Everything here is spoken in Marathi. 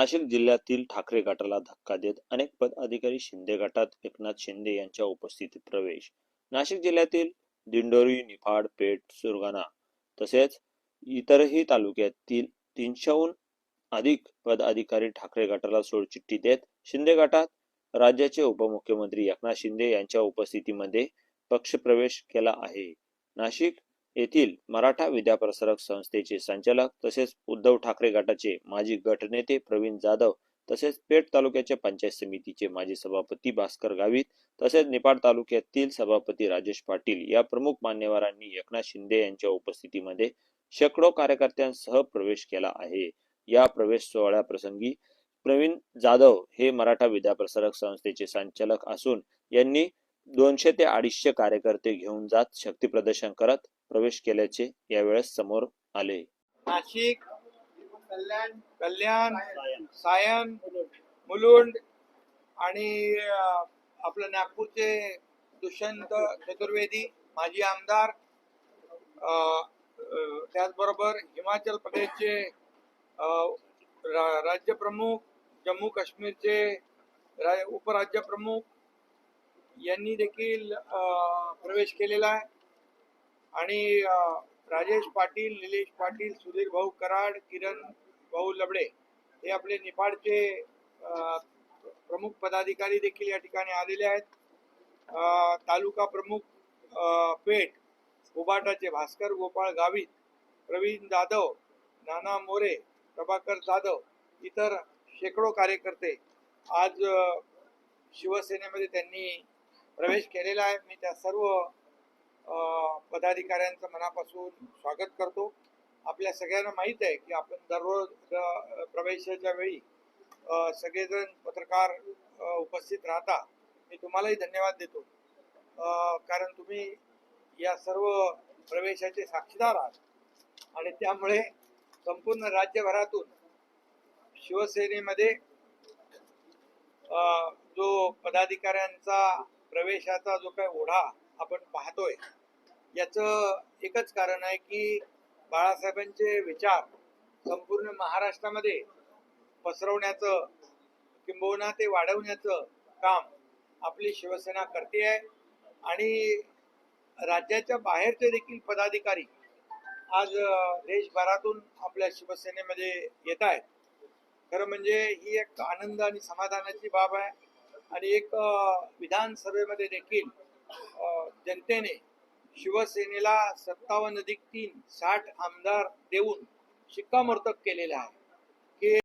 नाशिक जिल्ह्यातील ठाकरे गटाला धक्का देत अनेक पदाधिकारी शिंदे गटात एकनाथ शिंदे यांच्या उपस्थितीत प्रवेश. नाशिक जिल्ह्यातील दिंडोरी निफाड पेठ सुरगाणा तसेच इतरही तालुक्यातील तीनशेहून अधिक पदाधिकारी ठाकरे गटाला सोडचिठ्ठी देत शिंदे गटात राज्याचे उपमुख्यमंत्री एकनाथ शिंदे यांच्या उपस्थितीमध्ये पक्षप्रवेश केला आहे. नाशिक येथील मराठा विद्याप्रसारक संस्थेचे संचालक तसेच उद्धव ठाकरे गटाचे माजी गटनेते प्रवीण जाधव तसेच पेठ तालुक्याच्या पंचायत समितीचे माजी सभापती भास्कर गावित तसेच निपाड तालुक्यातील सभापती राजेश पाटील या प्रमुख मान्यवरांनी एकनाथ शिंदे यांच्या उपस्थितीमध्ये शेकडो कार्यकर्त्यांसह प्रवेश केला आहे. या प्रवेश सोहळ्याप्रसंगी प्रवीण जाधव हे मराठा विद्याप्रसारक संस्थेचे संचालक असून यांनी दोनशे ते अडीचशे कार्यकर्ते घेऊन जात शक्ती प्रदर्शन करत प्रवेश केल्याचे यावेळेस समोर आले. नाशिक कल्याण कल्याण सायन मुलुंड आणि आपलं नागपूरचे दुष्यंत चतुर्वेदी माजी आमदार त्याचबरोबर हिमाचल प्रदेशचे अं, राज्यप्रमुख जम्मू काश्मीरचे रा- उपराज्यप्रमुख यांनी देखील अं, प्रवेश केलेला आहे. आणि राजेश पाटील निलेश पाटील सुधीर भाऊ कराड किरण भाऊ लबडे हे आपले निफाडचे प्रमुख पदाधिकारी देखील या ठिकाणी आलेले आहेत. तालुका प्रमुख पेठ उबाटाचे भास्कर गोपाळ गावित प्रवीण जाधव नाना मोरे प्रभाकर जाधव इतर शेकडो कार्यकर्ते आज शिवसेनेमध्ये त्यांनी प्रवेश केलेला आहे. मी त्या सर्व पदाधिकाऱ्यांचं मनापासून स्वागत करतो. आपल्या सगळ्यांना माहीत आहे की आपण दररोज प्रवेशाच्या वेळी सगळेजण पत्रकार उपस्थित राहता. मी तुम्हालाही धन्यवाद देतो. कारण तुम्ही या सर्व प्रवेशाचे साक्षीदार आहात. आणि त्यामुळे संपूर्ण राज्यभरातून शिवसेनेमध्ये जो पदाधिकाऱ्यांचा प्रवेशाचा जो काही ओढा आपण पाहतोय. याचं एकच कारण आहे की बाळासाहेबांचे विचार संपूर्ण महाराष्ट्रामध्ये पसरवण्याचं किंबहुना ते वाढवण्याचं काम आपली शिवसेना करते आहे. आणि राज्याच्या बाहेरचे देखील पदाधिकारी आज देशभरातून आपल्या शिवसेनेमध्ये येत आहेत. खरं म्हणजे ही एक आनंद आणि समाधानाची बाब आहे. आणि एक विधानसभेमध्ये देखील जनतेने शिवसेनेला सत्तावन्न अधिक तीन साठ आमदार देऊन शिक्कामोर्तब केलेला आहे.